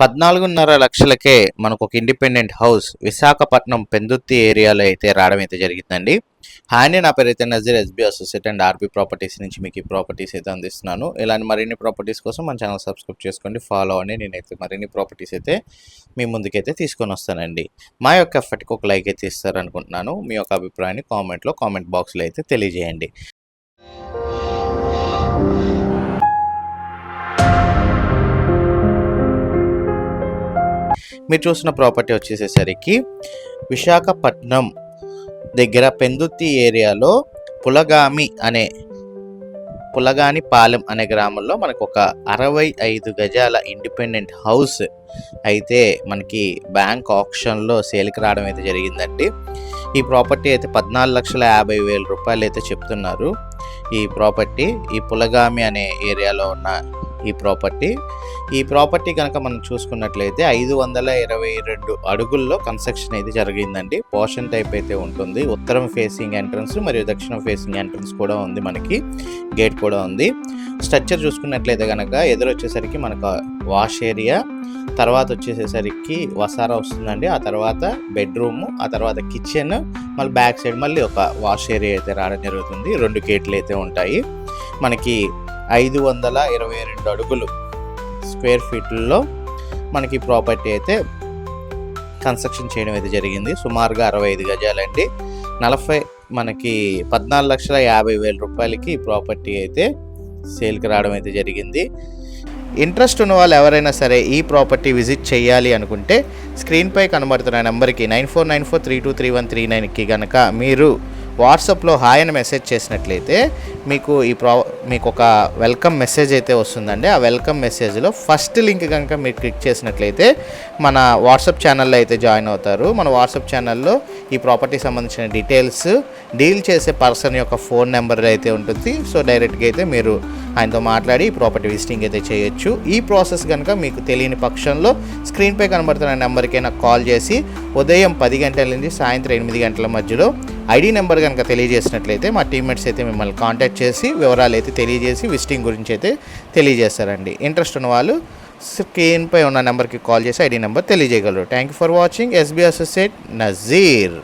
పద్నాలుగున్నర లక్షలకే మనకు ఒక independent house Visakhapatnam Pendurthi ఏరియాలో అయితే రావడం అయితే జరిగిందండి. హాయ్ నా పేరు అయితే Nazeer SB associate and RB properties నుంచి మీకు ఈ ప్రాపర్టీస్ అయితే అందిస్తున్నాను. ఇలాంటి మరిన్ని ప్రాపర్టీస్ కోసం మన ఛానల్ సబ్స్క్రైబ్ చేసుకోండి ఫాలో అవ్వండి. నేనైతే మరిన్ని ప్రాపర్టీస్ అయితే మీ ముందుకైతే తీసుకొని వస్తానండి. మా యొక్క ఎఫర్ట్కి ఒక లైక్ అయితే ఇస్తారనుకుంటున్నాను. మీ యొక్క అభిప్రాయాన్ని కామెంట్లో కామెంట్ బాక్స్లో అయితే తెలియజేయండి. మీరు చూసిన ప్రాపర్టీ వచ్చేసేసరికి విశాఖపట్నం దగ్గర పెందుత్తి ఏరియాలో పులగామి అనే పులగాని పాలెం అనే గ్రామంలో మనకు ఒక అరవై ఐదు గజాల ఇండిపెండెంట్ హౌస్ అయితే మనకి బ్యాంక్ ఆప్షన్లో సేల్కి రావడం అయితే జరిగిందండి. ఈ ప్రాపర్టీ అయితే పద్నాలుగు లక్షల యాభై వేల రూపాయలు అయితే చెప్తున్నారు. ఈ ప్రాపర్టీ ఈ పులగామి అనే ఏరియాలో ఉన్న ఈ ప్రాపర్టీ. ఈ ప్రాపర్టీ కనుక మనం చూసుకున్నట్లయితే ఐదు వందల ఇరవై రెండు అడుగుల్లో కన్స్ట్రక్షన్ అయితే జరిగిందండి. పోర్షన్ టైప్ అయితే ఉంటుంది. ఉత్తరం ఫేసింగ్ ఎంట్రన్స్ మరియు దక్షిణం ఫేసింగ్ ఎంట్రన్స్ కూడా ఉంది మనకి. గేట్ కూడా ఉంది. స్ట్రక్చర్ చూసుకున్నట్లయితే కనుక ఎదురొచ్చేసరికి మనకు వాష్ ఏరియా తర్వాత వచ్చేసేసరికి వసారా వస్తుందండి. ఆ తర్వాత బెడ్రూమ్ ఆ తర్వాత కిచెన్ మళ్ళీ బ్యాక్ సైడ్ మళ్ళీ ఒక వాష్ ఏరియా అయితే రావడం జరుగుతుంది. రెండు గేట్లు అయితే ఉంటాయి. మనకి ఐదు వందల ఇరవై రెండు అడుగులు స్క్వేర్ ఫీట్లో మనకి ప్రాపర్టీ అయితే కన్స్ట్రక్షన్ చేయడం అయితే జరిగింది. సుమారుగా అరవై ఐదు గజాలండి. నలభై మనకి పద్నాలుగు లక్షల యాభై వేల రూపాయలకి ప్రాపర్టీ అయితే సేల్కి రావడం అయితే జరిగింది. ఇంట్రెస్ట్ ఉన్న వాళ్ళు ఎవరైనా సరే ఈ ప్రాపర్టీ విజిట్ చేయాలి అనుకుంటే స్క్రీన్పై కనబడుతున్న నెంబర్కి nine four nine four three two three one three నైన్కి కనుక మీరు వాట్సాప్లో హాయ్ అని మెసేజ్ చేసినట్లయితే మీకు ఈ ప్రా మీకు ఒక వెల్కమ్ మెసేజ్ అయితే వస్తుందండి. ఆ వెల్కమ్ మెసేజ్లో ఫస్ట్ లింక్ కనుక మీరు క్లిక్ చేసినట్లయితే మన వాట్సాప్ ఛానల్లో అయితే జాయిన్ అవుతారు. మన వాట్సాప్ ఛానల్లో ఈ ప్రాపర్టీ సంబంధించిన డీటెయిల్స్ డీల్ చేసే పర్సన్ యొక్క ఫోన్ నెంబర్ అయితే ఉంటుంది. సో డైరెక్ట్గా అయితే మీరు ఆయనతో మాట్లాడి ఈ ప్రాపర్టీ విజిటింగ్ అయితే చేయొచ్చు. ఈ ప్రాసెస్ కనుక మీకు తెలియని పక్షంలో స్క్రీన్పై కనబడుతున్న నెంబర్కి నాకు కాల్ చేసి ఉదయం పది గంటల నుంచి సాయంత్రం ఎనిమిది గంటల మధ్యలో ఐడి నెంబర్ కనుక తెలియజేసినట్లయితే మా టీమ్మేట్స్ అయితే మిమ్మల్ని కాంటాక్ట్ చేసి వివరాలు అయితే తెలియజేసి విజిటింగ్ గురించి అయితే తెలియజేస్తారండి. ఇంట్రెస్ట్ ఉన్న వాళ్ళు స్క్రీన్పై ఉన్న నెంబర్కి కాల్ చేసి ఐడి నెంబర్ తెలియజేయగలరు. Thank you for watching SB associate Nazeer